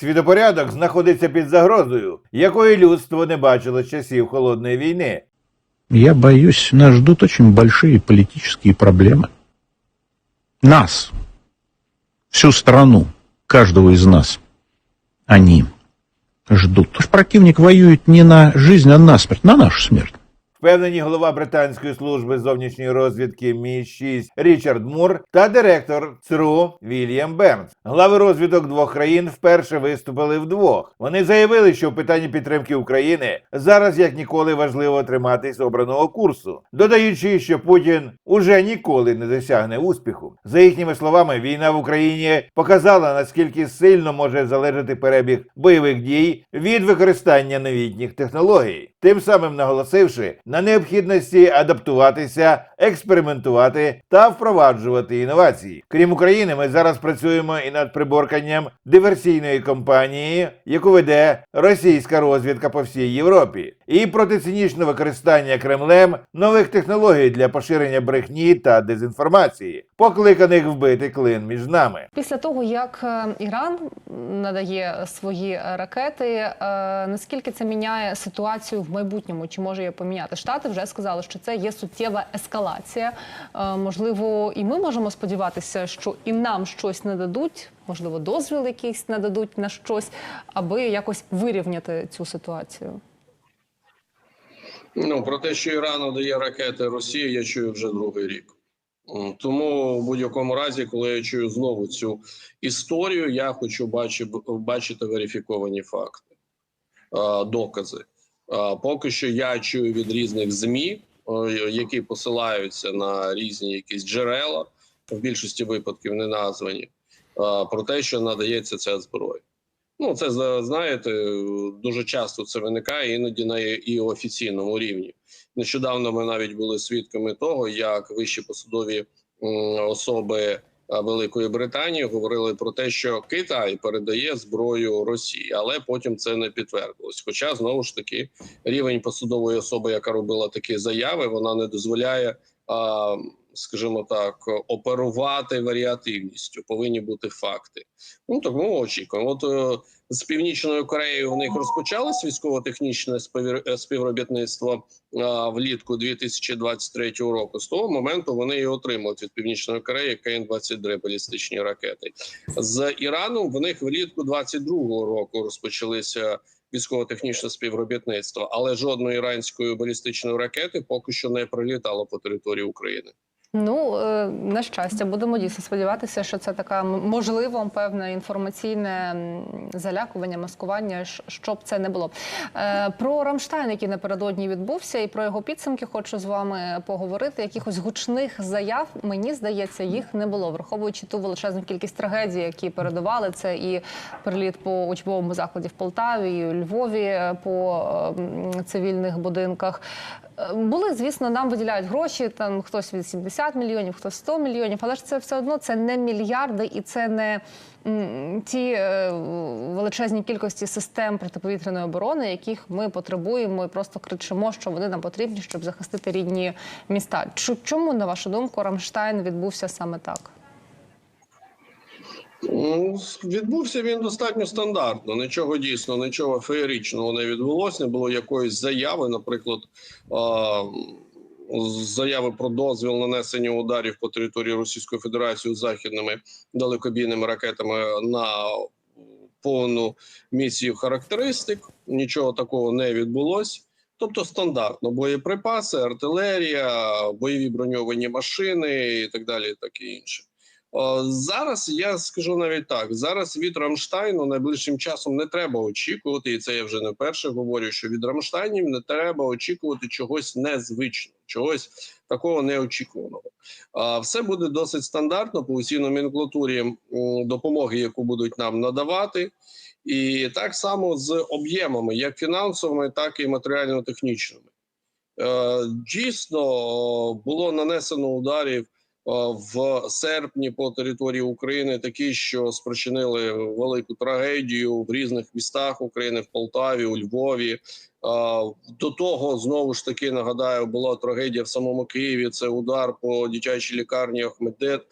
Світопорядок знаходиться під загрозою, якої людство не бачило з часів холодної війни. Я боюсь, нас ждут очень большие политические проблемы. Нас, всю страну, каждого из нас, они ждут. Наш противник воюет не на жизнь, а на смерть, на нашу смерть. Впевнені голова британської служби зовнішньої розвідки Мі 6 Річард Мур та директор ЦРУ Вільям Бернс. Глави розвідок двох країн вперше виступили вдвох. Вони заявили, що в питанні підтримки України зараз як ніколи важливо триматись обраного курсу, додаючи, що Путін уже ніколи не досягне успіху. За їхніми словами, війна в Україні показала наскільки сильно може залежати перебіг бойових дій від використання новітніх технологій, тим самим наголосивши на необхідності адаптуватися, експериментувати та впроваджувати інновації. Крім України, ми зараз працюємо і над приборканням диверсійної кампанії, яку веде російська розвідка по всій Європі, і протицинічне використання Кремлем нових технологій для поширення брехні та дезінформації, покликаних вбити клин між нами. Після того, як е, Іран надає свої ракети, е, наскільки це міняє ситуацію в майбутньому? Чи може її поміняти? Штати вже сказали, що це є суттєва ескалація. Е, Можливо, і ми можемо сподіватися, що і нам щось не дадуть, можливо, дозвіл якийсь нададуть на щось, аби якось вирівняти цю ситуацію. Ну про те, що Іран дає ракети Росії, я чую вже другий рік. Тому в будь-якому разі, коли я чую знову цю історію, я хочу бачи, бачити верифіковані факти, докази. А, Поки що я чую від різних змі, які посилаються на різні якісь джерела, в більшості випадків не названі, про те, що надається ця зброя. Ну, це зна- знаєте, дуже часто це виникає іноді на і офіційному рівні. Нещодавно ми навіть були свідками того, як вищі посадові особи Великої Британії говорили про те, що Китай передає зброю Росії, але потім це не підтвердилось. Хоча знову ж таки рівень посадової особи, яка робила такі заяви, вона не дозволяє. Скажімо так, оперувати варіативністю, повинні бути факти. Ну так ми очікуємо. От е, з північною Кореєю в них розпочалось військово-технічне е, співробітництво влітку 2023 року. З того моменту вони і отримують від північної Кореї КН-23 балістичні ракети. З Іраном в них влітку 22 року розпочалися військово-технічне співробітництво, але жодної іранської балістичної ракети поки що не прилітало по території України. Ну, е, на щастя, будемо дійсно сподіватися, що це така можливо певне інформаційне залякування, маскування, щоб це не було. Е, Про Рамштайн, який напередодні відбувся, і про його підсумки хочу з вами поговорити. Якихось гучних заяв, мені здається, їх не було, враховуючи ту величезну кількість трагедій, які передавали. Це і переліт по учбовому закладі в Полтаві, і у Львові е, по е, цивільних будинках. Були, звісно, нам виділяють гроші. Там хтось від 70 мільйонів, хтось 100 мільйонів, але ж це все одно це не мільярди і це не ті е, величезні кількості систем протиповітряної оборони, яких ми потребуємо, і просто кричимо, що вони нам потрібні, щоб захистити рідні міста. Чому, на вашу думку, Рамштайн відбувся саме так? Ну, Відбувся він достатньо стандартно. Нічого дійсно, нічого феєричного не відбулося. Не було якоїсь заяви, наприклад, заяви про дозвіл нанесення ударів по території Російської Федерації західними далекобійними ракетами на повну місію характеристик. Нічого такого не відбулося. Тобто стандартно боєприпаси, артилерія, бойові броньовані машини і так далі, і таке інше. О, Зараз я скажу навіть так: зараз від Рамштайну найближчим часом не треба очікувати, і це я вже не вперше говорю. Що від Рамштайнів не треба очікувати чогось незвичного, чогось такого неочікуваного. А все буде досить стандартно по усій номенклатурі допомоги, яку будуть нам надавати, і так само з об'ємами, як фінансовими, так і матеріально-технічними. Е, Дійсно було нанесено ударів е, в серпні по території України такі, що спричинили велику трагедію в різних містах України, в Полтаві, у Львові. Е, До того знову ж таки нагадаю, була трагедія в самому Києві. Це удар по дитячій лікарні Ахмедет.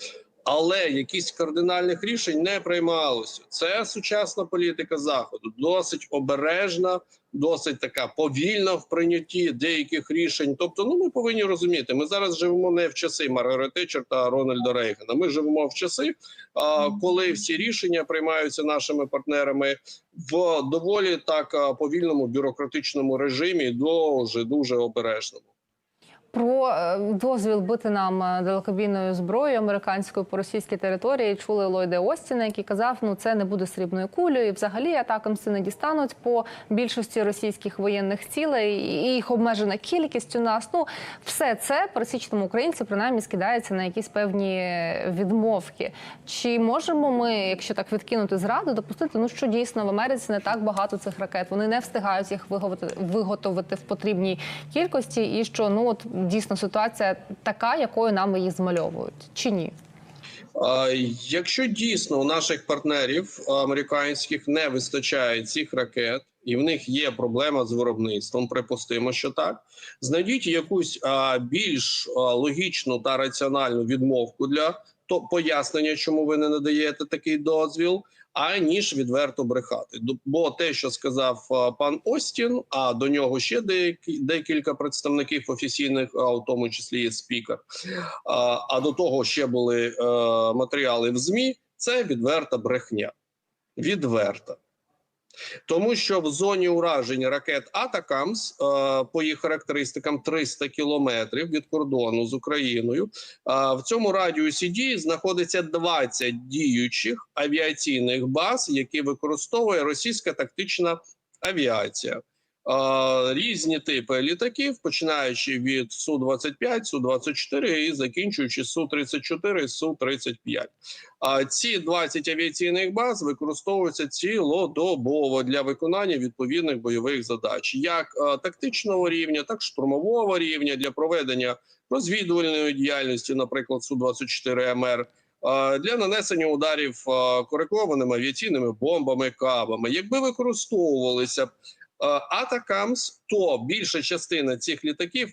Але якісь кардинальних рішень не приймалося. Це сучасна політика заходу, досить обережна, досить така повільна в прийнятті деяких рішень. Тобто, ну ми повинні розуміти, ми зараз живемо не в часи Маргарет Тетчер та Рональда Рейгана. Ми живемо в часи, коли всі рішення приймаються нашими партнерами в доволі так повільному бюрократичному режимі, дуже дуже обережному. Про е, дозвіл бити нам е, далекобійною зброєю американською по російській території чули Ллойда Остіна, який казав, ну це не буде срібною кулею. І взагалі атакамси не дістануть по більшості російських воєнних цілей, і їх обмежена кількість у нас. Ну все це пересічному українці принаймні скидається на якісь певні відмовки. Чи можемо ми, якщо так відкинути зраду, допустити, ну що дійсно в Америці не так багато цих ракет, вони не встигають їх виготовити в потрібній кількості, і що ну от дійсно ситуація така, якою нам її змальовують, чи ні? Якщо дійсно у наших партнерів американських не вистачає цих ракет, і в них є проблема з виробництвом, припустимо, що так, знайдіть якусь більш логічну та раціональну відмовку для то пояснення, чому ви не надаєте такий дозвіл, аніж відверто брехати. Бо те, що сказав пан Остін, а до нього ще декілька представників офіційних, а у тому числі є спікер. А, а до того ще були е, матеріали в ЗМІ. Це відверта брехня. Відверта. Тому що в зоні ураження ракет Атакамс е, по їх характеристикам 300 кілометрів від кордону з Україною. е, в цьому радіусі дії знаходиться 20 діючих авіаційних баз, які використовує російська тактична авіація. Е, різні типи літаків, починаючи від Су-25, Су-24 і закінчуючи Су-34, Су-35. А ці 20 авіаційних баз використовуються цілодобово для виконання відповідних бойових задач, як е, тактичного рівня, так і штурмового рівня для проведення розвідувальної діяльності, наприклад, Су-24 МР. е, Для нанесення ударів е, коригованими авіаційними бомбами, кабами, якби використовувалися Атакамс, то більша частина цих літаків е,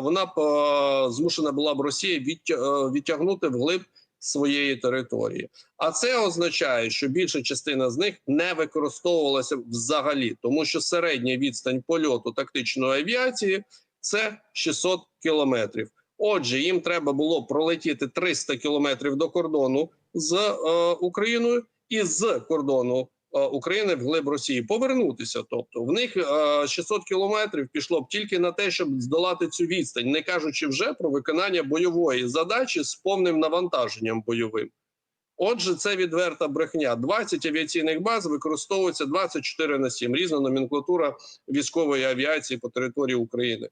вона б е, змушена була б Росія е, відтягнути вглиб своєї території. А це означає, що більша частина з них не використовувалася взагалі, тому що середня відстань польоту тактичної авіації це 600 кілометрів. Отже, їм треба було пролетіти 300 кілометрів до кордону з е, Україною і з кордону е, України вглиб Росії повернутися. Тобто, в них е, 600 кілометрів пішло б тільки на те, щоб здолати цю відстань, не кажучи вже про виконання бойової задачі з повним навантаженням бойовим. Отже, це відверта брехня. 20 авіаційних баз використовується 24 на 7. Різна номенклатура військової авіації по території України.